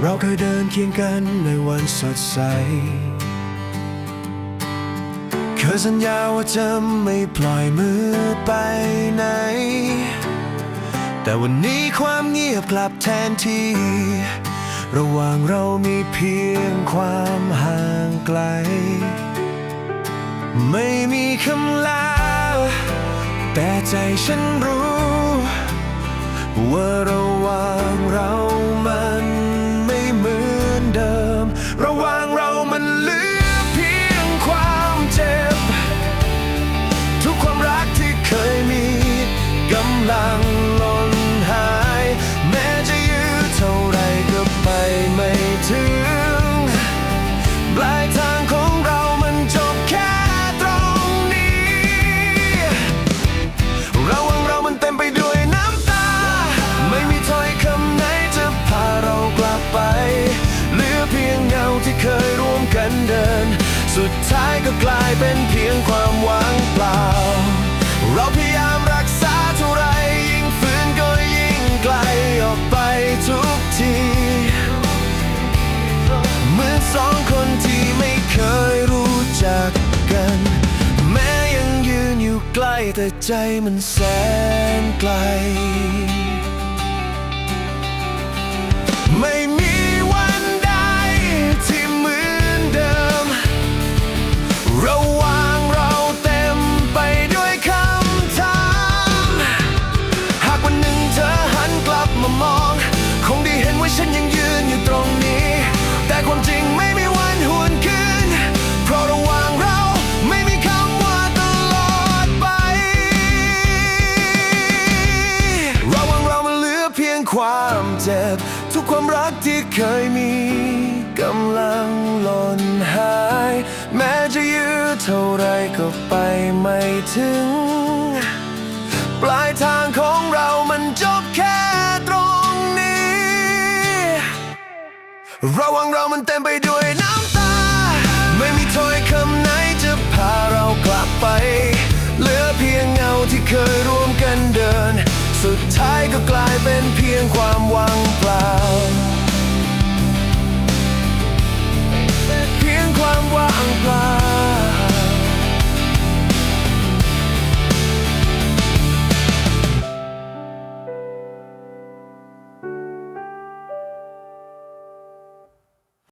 เราเคยเดินเคียงกันในวันสดใส เคยสัญญาว่าจะไม่ปล่อยมือไปไหน แต่วันนี้ความเงียบกลับแทนที่ ระหว่างเรามีเพียงความห่างไกล ไม่มีคำลา แต่ใจฉันรู้ ว่าระหว่างเรา สุดท้ายก็กลายเป็นเพียงความหวังเปล่า เราพยายามรักษาเท่าไรยิ่งฝืนก็ยิ่งไกลออกไปทุกทีเหมือนสองคนที่ไม่เคยรู้จักกัน แม้ยังยืนอยู่ใกล้แต่ใจมันแสนไกล เจ็บ ทุกความรักที่เคยมีกำลังหล่นหาย แม้จะยืดเท่าไรก็ไปไม่ถึง ปลายทางของเรามันจบแค่ตรงนี้ ระหว่างเรามันเต็มไปด้วยน้ำตา ไม่มีถ้อยคำไหนจะพาเรากลับไป เหลือเพียงเงาที่เคย ท้ายก็กลายเป็นเพียงความวังเปล่า